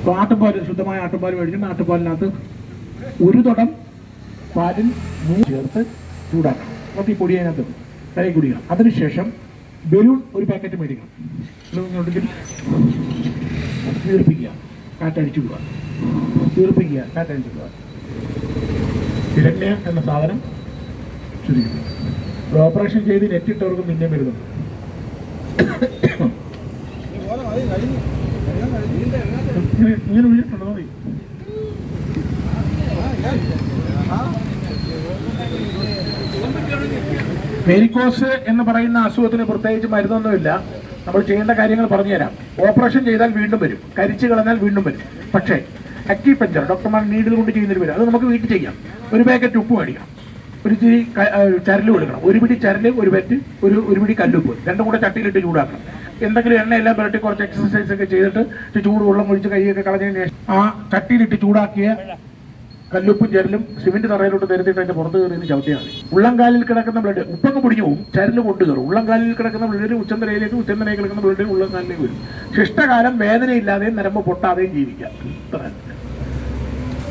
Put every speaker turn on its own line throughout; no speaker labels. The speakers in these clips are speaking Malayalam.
അപ്പോൾ ആട്ടുപാൽ ശുദ്ധമായ ആട്ടുപാൽ മേടിച്ചിട്ട് ആട്ടുപാലിനകത്ത് ഒരു തുടം പാലിൽ മൂന്ന് ചേർത്ത് ചൂടാക്കണം നമുക്ക് ഈ പൊടി അതിനകത്ത് ഇടും. കൈ കുടിക്കണം അതിനുശേഷം ബലൂൺ ഒരു പാക്കറ്റ് മേടിക്കണം തീർപ്പിക്കുക കാറ്റടിച്ചു വിടുക വീർപ്പിക്കുക. കാറ്റടിച്ചു വിടുക ഹിരണ്യ എന്ന സാധനം ചുരുക്കുന്നു ഒരു ഓപ്പറേഷൻ ചെയ്ത് നെറ്റിട്ടവർക്ക് പിന്നെ വരുന്നുണ്ട്. ഇങ്ങനെ വീണിട്ടുണ്ടോ മതി വെരിക്കോസ് എന്ന് പറയുന്ന അസുഖത്തിന് പ്രത്യേകിച്ച് മരുന്നൊന്നുമില്ല. നമ്മൾ ചെയ്യേണ്ട കാര്യങ്ങൾ പറഞ്ഞുതരാം. ഓപ്പറേഷൻ ചെയ്താൽ വീണ്ടും വരും. കരിച്ചു കളഞ്ഞാൽ വീണ്ടും വരും. പക്ഷേ അക്കി പഞ്ചർ ഡോക്ടർമാർ നീഡിൽ കൊണ്ട് ചെയ്യുന്നൊരു വരും അത് നമുക്ക് വീട്ടിൽ ചെയ്യാം. ഒരു പാക്കറ്റ് ഉപ്പ് മേടിക്കാം. ഒരു ഇച്ചിരി ചരൽ കൊടുക്കണം. ഒരു പിടി ചരൽ ഒരു പറ്റ് ഒരു ഒരു പിടി കല്ലുപ്പ്. രണ്ടും കൂടെ ചട്ടിയിലിട്ട് ചൂടാക്കണം. എന്തെങ്കിലും എണ്ണയെല്ലാം പുരട്ടി കുറച്ച് എക്സസൈസ് ഒക്കെ ചെയ്തിട്ട് ചൂട് വെള്ളം ഒഴിച്ച് കൈയൊക്കെ കളഞ്ഞതിന് ശേഷം ആ ചട്ടിയിലിട്ട് ചൂടാക്കിയ കല്ലുപ്പും ചരലും സിമെന്റ് തറയിലോട്ട് നിരത്തിയിട്ട് അതിന്റെ പുറത്ത് കയറി ചവിട്ടിയാണ് ഉള്ളംകാലിൽ കിടക്കുന്ന ബ്ലഡ് ഉപ്പങ്ങ് പിടിഞ്ഞു പോകും ചരൽ കൊണ്ട് കയറും. ഉള്ളംകാലിൽ കിടക്കുന്ന ബ്ലഡ് ഉച്ചന്തരയിലേക്ക് ഉച്ചന്തരയിൽ കിടക്കുന്ന ബ്ലഡ് ഉള്ളംകാലിലേക്ക് വരും. ശിഷ്ടകാലം വേദനയില്ലാതെയും നരമ്പ് പൊട്ടാതെയും ജീവിക്കാം.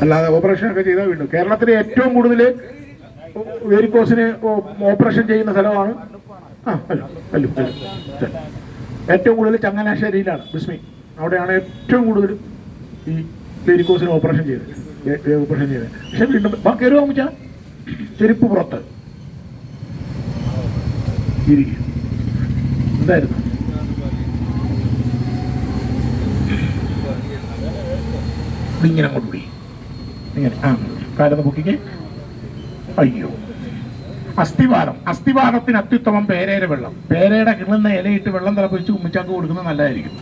അല്ലാതെ ഓപ്പറേഷൻ ഒക്കെ ചെയ്താൽ വീണ്ടും. കേരളത്തിലെ ഏറ്റവും കൂടുതൽ വേരിക്കോസിന് ഓപ്പറേഷൻ ചെയ്യുന്ന സ്ഥലമാണ് ആ ഹലോ ശരി. ഏറ്റവും കൂടുതൽ ചങ്ങനാശ്ശേരിയിലാണ് ബിസ്മി. അവിടെയാണ് ഏറ്റവും കൂടുതൽ ഈ ക്ലിനിക്കോസിന് ഓപ്പറേഷൻ ചെയ്തത്. ഓപ്പറേഷൻ ചെയ്തത്. പക്ഷെ വീണ്ടും ബാക്കി കയറുക മുച്ച. ചെരുപ്പ് പുറത്ത്. എന്തായിരുന്നു? ഇങ്ങനെ അങ്ങോട്ട് പിടി ഇങ്ങനെ. ആ കാലം പൊക്കിക്ക്. അയ്യോ. അസ്ഥിവാദം അസ്ഥിവാദത്തിന് അത്യുത്തമം പേരയുടെ വെള്ളം. പേരയുടെ കിളുന്ന ഇലയിട്ട് വെള്ളം തിളപ്പിച്ച് ഉമ്മിച്ചാക്ക് കൊടുക്കുന്നത് നല്ലതായിരിക്കും.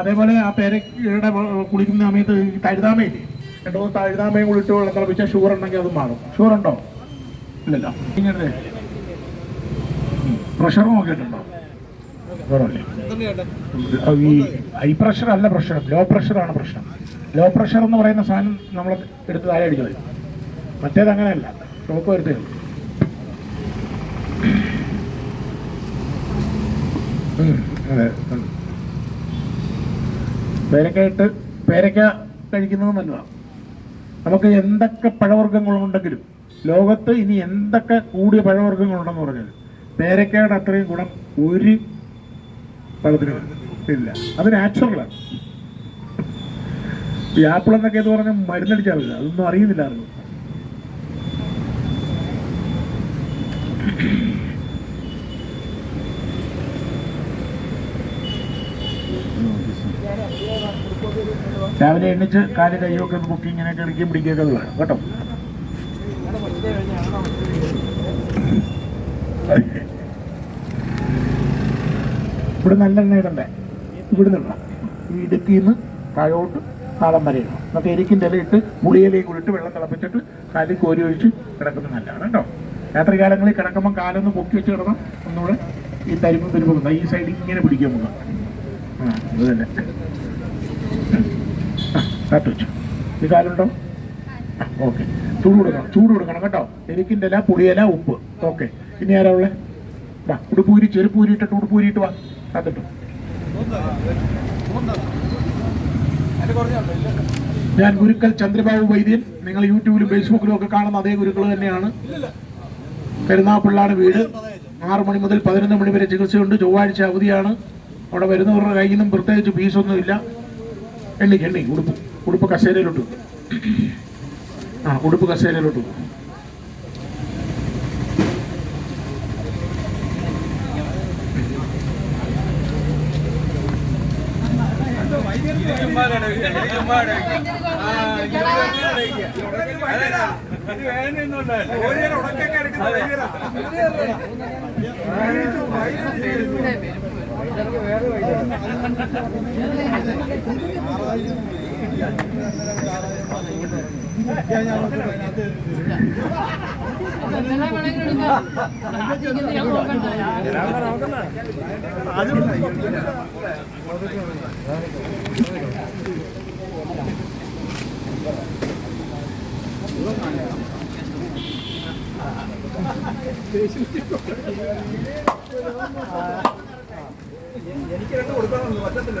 അതേപോലെ ആ പേരയുടെ കുളിക്കുന്ന സമയത്ത് തഴുതാമയില്ലേ രണ്ടു മൂന്ന് തഴുതാമയും ഇട്ട് വെള്ളം തിളപ്പിച്ചാൽ ഷുഗർ ഉണ്ടെങ്കിൽ അത് മാറും. ഷുഗർ ഉണ്ടോ? ഇല്ലല്ലോ. ഇങ്ങനെ പ്രഷർ നോക്കിയിട്ടുണ്ടോ ഈ ഹൈ പ്രഷർ അല്ല പ്രഷർ. ലോ പ്രഷറാണ് പ്രശ്നം. ലോ പ്രഷർ എന്ന് പറയുന്ന സാധനം നമ്മൾ എടുത്ത് താഴെ അടിക്കുന്നത് മറ്റേത് അങ്ങനെയല്ല ഷോക്ക് വരുത്തേ. പേരക്ക ഇട്ട് പേരക്ക കഴിക്കുന്നത് നല്ലതാണ്. നമുക്ക് എന്തൊക്കെ പഴവർഗങ്ങളുണ്ടെങ്കിലും ലോകത്ത് ഇനി എന്തൊക്കെ കൂടിയ പഴവർഗങ്ങളുണ്ടെന്ന് പറഞ്ഞാൽ പേരക്കയുടെ അത്രയും ഗുണം ഒരു പഴത്തിനും ഇല്ല. അത് നാച്ചുറലാണ് ഈ ആപ്പിൾ എന്നൊക്കെ എന്ന് പറഞ്ഞാൽ മരുന്നടിച്ചാൽ അതൊന്നും അറിയുന്നില്ലായിരുന്നു രാവിലെ എണ്ണിച്ച് കാൽ കൈയൊക്കെ ഒന്ന് പൊക്കി ഇങ്ങനെ കിടക്കുകയും പിടിക്കുകയൊക്കെ വേണം കേട്ടോ? ഇവിടെ നല്ല എണ്ണ ഇടണ്ടേ? ഇവിടെ നിന്നിടണം ഈ ഇടുക്കിയിൽ നിന്ന് താഴോട്ട് താളം വരെ ഇടണം. എന്നിട്ട് എരിക്കിന്റെ ഇല ഇട്ട് പുളിയിലേക്ക് കൂടിയിട്ട് വെള്ളം തിളപ്പിച്ചിട്ട് കാലിൽ കോരി ഒഴിച്ച് കിടക്കുന്നത് നല്ലതാണ് കേട്ടോ. രാത്രി കാലങ്ങളിൽ കിടക്കുമ്പോൾ കാലൊന്ന് പൊക്കി വെച്ച് കിടണം ഒന്നുകൂടെ ഈ തരിമ്പും തരിമ്പും ഈ സൈഡിൽ ഇങ്ങനെ പിടിക്കാൻ മുഖം ആ അത് തന്നെ. കാത്തു വെച്ചു. ഈ കാലുണ്ടോ ഓക്കെ ചൂട് കൊടുക്കണം ചൂട് കൊടുക്കണം കേട്ടോ. എനിക്കിന്റെ ഇല പുളിയില ഉപ്പ്. ഓക്കെ ഇനി ആരാ ഉള്ളത് വാ ഉടുപ്പൂരി ചെരുപ്പൂരി ഇട്ടിട്ട് ഉടുപ്പൂരി ഇട്ട് വാ. കാത്തിട്ടു ഞാൻ ഗുരുക്കൽ ചന്ദ്രബാബു വൈദ്യൻ. നിങ്ങൾ യൂട്യൂബിലും ഫേസ്ബുക്കിലും ഒക്കെ കാണുന്ന അതേ ഗുരുക്കൾ തന്നെയാണ്. പെരുന്നാപ്പിള്ളാണ് വീട്. ആറ് മണി മുതൽ പതിനൊന്ന് മണി വരെ ചികിത്സയുണ്ട്. ചൊവ്വാഴ്ച അവധിയാണ്. അവിടെ വരുന്നവരുടെ കയ്യിൽ നിന്നും പ്രത്യേകിച്ച് ഫീസൊന്നുമില്ല. എണ്ണിക്ക് എണ്ണി ഉടുപ്പ്. ഉടുപ്പ് കസേരയിലോട്ട്. ആ ഉടുപ്പ് കസേരയിലോട്ട് വെക്ക്.
എനിക്ക് രണ്ട് കൊടുക്കണമെന്ന് പറ്റത്തില്ല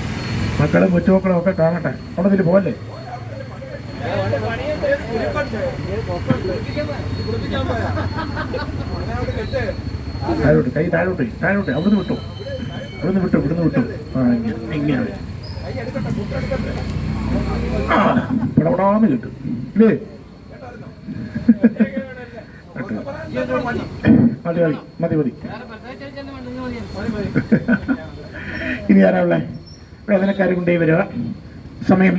മക്കളും കൊച്ചുമക്കളും ഒക്കെ കാണട്ടെ. അവിടെ ഇതിൽ പോകല്ലേ താഴോട്ട് കൈ താഴോട്ട് താഴോട്ട്. അവിടുന്ന് വിട്ടു. അവിടുന്ന് വിട്ടു ഇവിടുന്ന് വിട്ടു. ആ ഇങ്ങനെ ഇങ്ങനെ. ആ പടപടാന്ന് കിട്ടും. ഇല്ലേ? കിട്ടും. മതി മതി മതി. മതി ഇനി ആരാ ഉള്ളേ? വേദനക്കാരെ കൊണ്ടേ വരിക. സമയം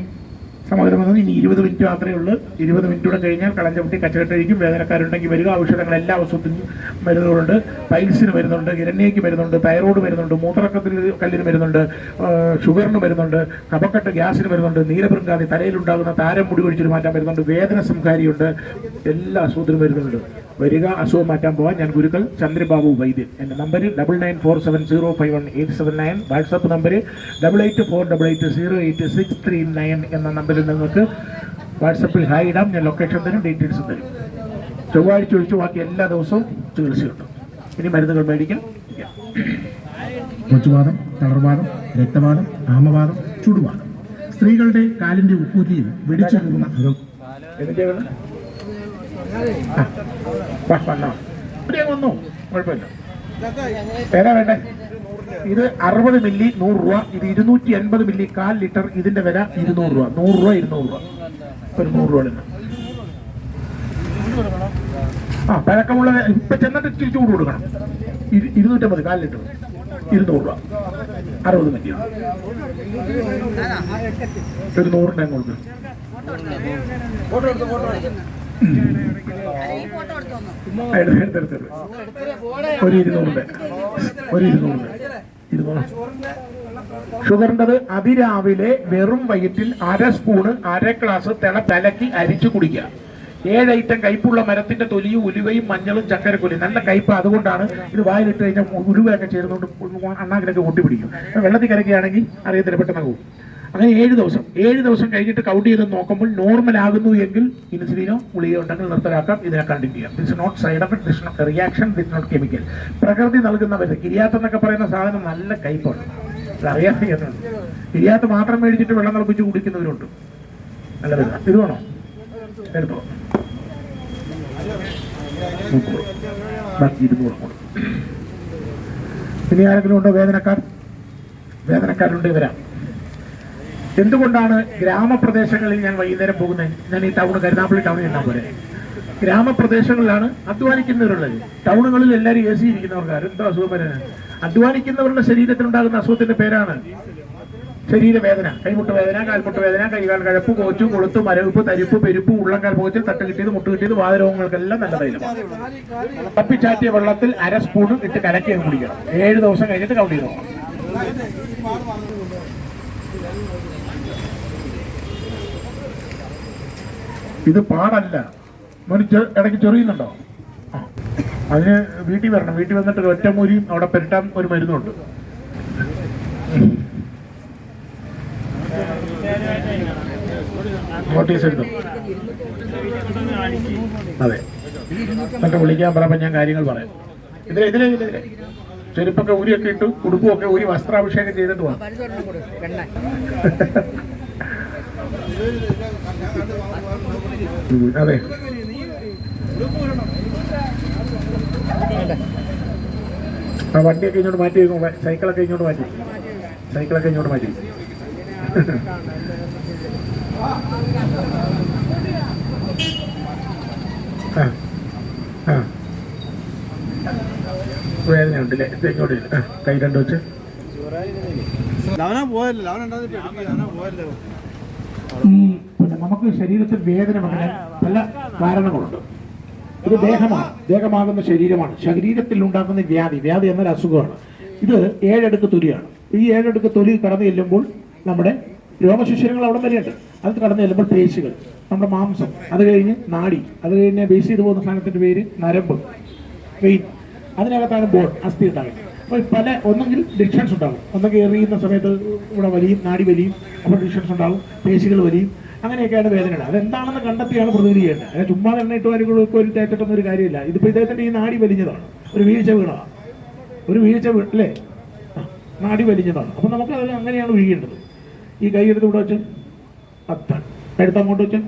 വന്നത് ഇനി ഇരുപത് മിനിറ്റ് മാത്രമേ ഉള്ളൂ. ഇരുപത് മിനിറ്റ് കൂടെ കഴിഞ്ഞാൽ കുട്ടി കച്ചകെട്ടഴിക്കും വേദനക്കാരുണ്ടെങ്കിൽ വരിക. ഔഷധങ്ങൾ എല്ലാ ഔഷധത്തിനും മരുന്നുകളുണ്ട്. പൈൽസിന് മരുന്നുണ്ട് ഇരണ്യയ്ക്ക് മരുന്നുണ്ട് തൈറോയ്ഡ് മരുന്നുണ്ട് മൂത്രക്കത്തിന് കല്ലിന് മരുന്നുണ്ട് ഷുഗറിന് മരുന്നുണ്ട് കപക്കെട്ട് ഗ്യാസിന് മരുന്നുണ്ട് നീലപൃങ്കാതി തലയിലുണ്ടാകുന്ന താരം മുടി ഒഴിച്ചിട്ട് മാറ്റാൻ മരുന്നുണ്ട് വേദന സംഹാരിയുണ്ട്. എല്ലാ അസുഖത്തിനും മരുന്നുണ്ട്. വരിക അസുഖം മാറ്റാൻ പോകാൻ ഞാൻ ഗുരുക്കൾ ചന്ദ്രബാബു വൈദ്യൻ. എന്റെ number double nine four seven zero five one eight seven nine WhatsApp number double eight four double eight zero eight six three nine എന്ന നമ്പറിൽ നിങ്ങൾക്ക് വാട്സപ്പിൽ ഹായ് ഇടാം ഞാൻ ലൊക്കേഷൻ തരും ഡീറ്റെയിൽസും തരും. ചൊവ്വാഴ്ച ഒഴിച്ചു ബാക്കി എല്ലാ ദിവസവും ചികിത്സയുണ്ട് ഇനി മരുന്നുകൾ മേടിക്കാം.
കൊച്ചുവാദം തളർവാദം രക്തവാദം ആമവാദം ചുടുവാദം സ്ത്രീകളുടെ കാലിന്റെ ഉപ്പൂതിയിൽ വെടിച്ചു പോകുന്ന അകം
വന്നു. കുഴപ്പമില്ല. ഏതാ വേണ്ടേ? ഇത് അറുപത് മില്ലി നൂറ് രൂപ ഇത് ഇരുന്നൂറ്റി എൺപത് മില്ലി കാൽ ലിറ്റർ ഇതിന്റെ വില ഇരുന്നൂറ് രൂപ നൂറ് രൂപ ഇരുന്നൂറ് രൂപ. ഒരു നൂറ് രൂപ ആ പഴക്കമുള്ള ഇപ്പൊ ചെന്നിട്ട് ഇച്ചിരി ചൂട് കൊടുക്കണം. ഇരു- ഇരുന്നൂറ്റമ്പത് കാൽ ലിറ്റർ ഇരുന്നൂറ് രൂപ. അറുപത് മില്ലി. ഒരു നൂറിന്റെ എടുത്ത്. ഒരു ഇരുന്നൂറിന്റെ ഒരു ഇരുന്നൂറിന്റെ ഇരുന്നൂറ് ഷുഗറിന്റെത് അതിരാവിലെ വെറും വയറ്റിൽ അര സ്പൂണ് അര ഗ്ലാസ് തിള തലക്കി അരിച്ചു കുടിക്കുക. ഏഴ് ഐറ്റം കയ്പുള്ള മരത്തിന്റെ തൊലിയും ഉലുവയും മഞ്ഞളും ചക്കരക്കൊലി നല്ല കയ്പ് അതുകൊണ്ടാണ് ഇത് വായിലിട്ട് കഴിഞ്ഞാൽ ഉലുവയൊക്കെ ചേർന്നുകൊണ്ട് അണ്ണാക്കിലൊക്കെ പിടിക്കും വെള്ളത്തിൽ കരക്കുകയാണെങ്കിൽ അറിയത്തില്ല പെട്ടെന്ന് പോകും. അങ്ങനെ ഏഴ് ദിവസം. ഏഴ് ദിവസം കഴിഞ്ഞിട്ട് കൗണ്ട് ചെയ്ത് നോക്കുമ്പോൾ നോർമൽ ആകുന്നു എങ്കിൽ ഇൻസുലിനോ ഗുളികയോ ഉണ്ടെങ്കിൽ നിർത്തലാക്കാം. ഇതിനെ കണ്ടിന്യൂ ചെയ്യാം. This not side effect this not reaction this not chemical പ്രകൃതി നൽകുന്ന മരുന്ന് കിരിയാത്ത എന്നൊക്കെ പറയുന്ന സാധനം നല്ല കയ്പാണ്. അത് അറിയാൻ കിരിയാത്ത മാത്രം മേടിച്ചിട്ട് വെള്ളം തിളപ്പിച്ച് കുടിക്കുന്നവരുണ്ട്. നല്ല മരുന്ന് ഇത് വേണോ? എടുത്തോ. ഇനി ആരെങ്കിലും ഉണ്ടോ വേദനക്കാർ? വേദനക്കാരുണ്ട് വരാം. എന്തുകൊണ്ടാണ് ഗ്രാമപ്രദേശങ്ങളിൽ ഞാൻ വൈകുന്നേരം പോകുന്നത്? ഞാൻ ഈ ടൗൺ കരുനാപ്പള്ളി ടൗണിൽ നിന്നാൽ പോലെ ഗ്രാമപ്രദേശങ്ങളിലാണ് അധ്വാനിക്കുന്നവരുള്ളത്. ടൗണുകളിൽ എല്ലാവരും എ സി ഇരിക്കുന്നവർക്ക് എന്തോ അസുഖം വരാൻ അധ്വാനിക്കുന്നവരുടെ ശരീരത്തിനുണ്ടാകുന്ന അസുഖത്തിന്റെ പേരാണ് ശരീരവേദന. കൈമുട്ട് വേദന കാൽമുട്ട് വേദന കൈകാൽ കഴപ്പ് കോച്ചു കൊളുത്ത് മരവിപ്പ് തരിപ്പ് പെരുപ്പ് ഉള്ളംകാൽ പോച്ചിൽ തട്ട് കിട്ടിയത് മുട്ട് കിട്ടിയത് വാതരോഗങ്ങൾക്കെല്ലാം നല്ലതായിരുന്നു. തപ്പിച്ചാറ്റിയ വെള്ളത്തിൽ അര സ്പൂൺ ഇട്ട് കലക്കി കുടിക്കണം. ഏഴ് ദിവസം കഴിഞ്ഞിട്ട് കൗണ്ട് ചെയ്ത് ഇത് പാടല്ല. മോന് ഇടയ്ക്ക് ചൊറിയുന്നുണ്ടോ. അതിന് വീട്ടിൽ വരണം. വീട്ടിൽ വന്നിട്ട് ഒരു ഒറ്റമൂരിയും അവിടെ പെരട്ടാൻ ഒരു മരുന്നുണ്ട്. നോട്ടീസ് എടുത്തു? അതെ. എന്നിട്ട് വിളിക്കാൻ പറയുമ്പോൾ ഞാൻ കാര്യങ്ങൾ പറയാം. ഇതിലെ ഇതിലെ ഇതിലെ ചെരുപ്പൊക്കെ ഊരിയൊക്കെ ഇട്ടു ഉടുപ്പുമൊക്കെ ഊരി വസ്ത്രാഭിഷേകം ചെയ്തിട്ട് പോകാം അതെ. ആ വണ്ടിയൊക്കെ ഇങ്ങോട്ട് മാറ്റി വെക്കും സൈക്കിളൊക്കെ ഇങ്ങോട്ട് മാറ്റി. സൈക്കിളൊക്കെ ഇങ്ങോട്ട് മാറ്റി ആ ആ. വേദനയുണ്ടല്ലേ? ഇത് ഇങ്ങോട്ട് ഇല്ല. ആ, കൈ രണ്ട് വെച്ച്.
ലവന പോയല്ലോ?
നമുക്ക് ശരീരത്തിൽ വേദന വരാൻ പല കാരണങ്ങളുണ്ട്. ഇത് ദേഹമാണ്. ദേഹമാകുന്ന ശരീരമാണ്. ശരീരത്തിൽ ഉണ്ടാക്കുന്ന വ്യാധി. വ്യാധി എന്നൊരു അസുഖമാണ്. ഇത് ഏഴടുക്ക് തൊലിയാണ്. ഈ ഏഴടുക്ക് തൊലി കടന്നു ചെല്ലുമ്പോൾ നമ്മുടെ രോമശിശിരങ്ങൾ അവിടെ വരെയുണ്ട്. അത് കടന്നു ചെല്ലുമ്പോൾ പേശികൾ നമ്മുടെ മാംസം അത് കഴിഞ്ഞ് നാടി അത് കഴിഞ്ഞ് ബേസ് ചെയ്ത് പോകുന്ന സാധനത്തിന്റെ പേര് നരമ്പ് വെയിൻ. അതിനകത്താണ് ബോൺ അസ്ഥി ഉണ്ടാകുന്നത്. അപ്പോൾ പല ഒന്നെങ്കിൽ ഡിക്ഷൻസ് ഉണ്ടാകും. ഒന്നെങ്കിൽ എറിയുന്ന സമയത്ത് ഇവിടെ വലിയും നാടി വലിയും അപ്പോൾ ഡിക്ഷൻസ് ഉണ്ടാകും. പേശികൾ വലിയും അങ്ങനെയൊക്കെയാണ് വേദനകൾ. അതെന്താണെന്ന് കണ്ടെത്തിയാണ് പ്രതികരിക്കേണ്ടത്. അതായത് ചുമ്മാ എണ്ണ ഇട്ട് വാരികളൊക്കെ ഒരു തേറ്റൊന്നും ഒരു കാര്യമില്ല. ഇതിപ്പോൾ ഇദ്ദേഹത്തിന്റെ ഈ നാടി വലിഞ്ഞതാണ്. ഒരു വീഴ്ച വീണതാണ്. ഒരു വീഴ്ച അല്ലേ? നാടി വലിഞ്ഞതാണ്. അപ്പം നമുക്ക് അതിൽ അങ്ങനെയാണ് വീഴേണ്ടത് ഈ കൈ എടുത്ത് ഇവിടെ വെച്ച്. എടുത്ത് അങ്ങോട്ട് വെച്ച്.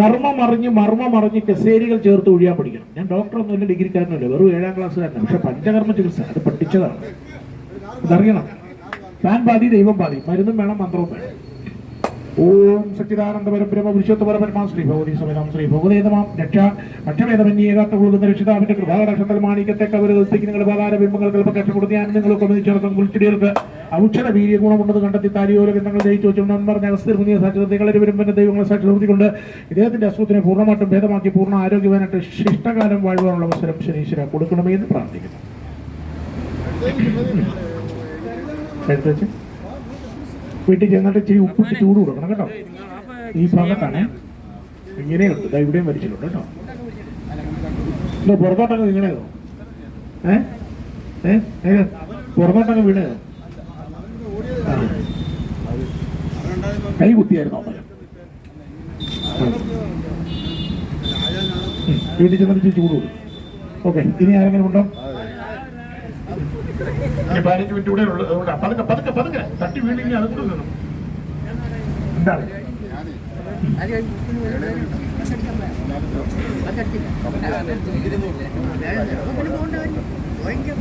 കർമ്മം അറിഞ്ഞ് മർമ്മം അറിഞ്ഞ് കസേരികൾ ചേർത്ത് ഒഴിയാൻ പഠിക്കണം. ഞാൻ ഡോക്ടറൊന്നുമില്ല ഡിഗ്രിക്കാരനല്ല വെറും ഏഴാം ക്ലാസ്സുകാരനാണ് പക്ഷെ പഞ്ചകർമ്മ ചികിത്സ. അത് പഠിച്ചതാണ്. അതറിയണം താൻ പാതി ദൈവം പാതി മരുന്നും വേണം മന്ത്രവും വേണം. ഓം സച്ചിദാനന്ദ പരബ്രഹ്മ പുരുഷോത്ത പരപരമാ ശ്രീ ഭഗവതി സമയം ശ്രീ ഭഗവതേതമാം രക്ഷ ഭക്ഷമേതമന്യേകാത്ത കൊടുക്കുന്ന രക്ഷിതാവിന്റെ കൃപാകടാക്ഷത്തിൽ മാണിക്കത്തെ കവരുത്തി നിങ്ങളുടെ പാതാര ബിംബങ്ങൾ കൽപ്പകക്ഷം കൊടുത്ത് ഞാൻ നിങ്ങൾക്ക് ഒന്നിച്ചേർക്കും കുളിച്ചിടികൾക്ക് ഔഷധ വീര്യ ഗുണമുണ്ടെന്ന് കണ്ടെത്തി താരിയോല ബന്ധങ്ങൾ ജയിച്ചു വെച്ചു പറഞ്ഞ അവസ്ഥ മുന്നിയ സാക്ഷരതകളെ വരുമ്പോൾ ദൈവങ്ങളെ സാക്ഷി നിർത്തിക്കൊണ്ട് ഇദ്ദേഹത്തിന്റെ അസുഖത്തിനെ പൂർണമായിട്ടും ഭേദമാക്കി പൂർണ ആരോഗ്യവാനായിട്ട് ശിഷ്ടകാലം വാഴുവാനുള്ള അവസരം ശനീശ്വര കൊടുക്കണമേ എന്ന് പ്രാർത്ഥിക്കുന്നു. വീട്ടിൽ ചെന്നിട്ട് ഇച്ചിരി ഉപ്പിട്ട് ചൂട് കൊടുക്കണം കേട്ടോ. ഈ ഭാഗത്താണ്. ഇങ്ങനെയുണ്ട്. ദാ ഇവിടെയും വരച്ചിട്ടുണ്ട് കേട്ടോ. ഇല്ല പുറത്തോട്ടൊക്കെ വീണേതോ? ഏ? ഏ? പുറത്തോട്ടൊക്കെ വീണേതോ? കൈ കുത്തിയായിരുന്നു വീട്ടിൽ ചെന്നിട്ട് ചൂട് കൊടുക്കും. ഓക്കെ. ഇനി ആരെങ്കിലും ഉണ്ടോ? ഇനി പതിനഞ്ച് മിനിറ്റ് കൂടെ ഉള്ളു അതുകൊണ്ട് പതുക്കെ പതുക്കെ പതുക്കെ. തട്ടി വീണെങ്കിൽ അതും കൂടെ വേണം എന്താണ്?
ഭയങ്കര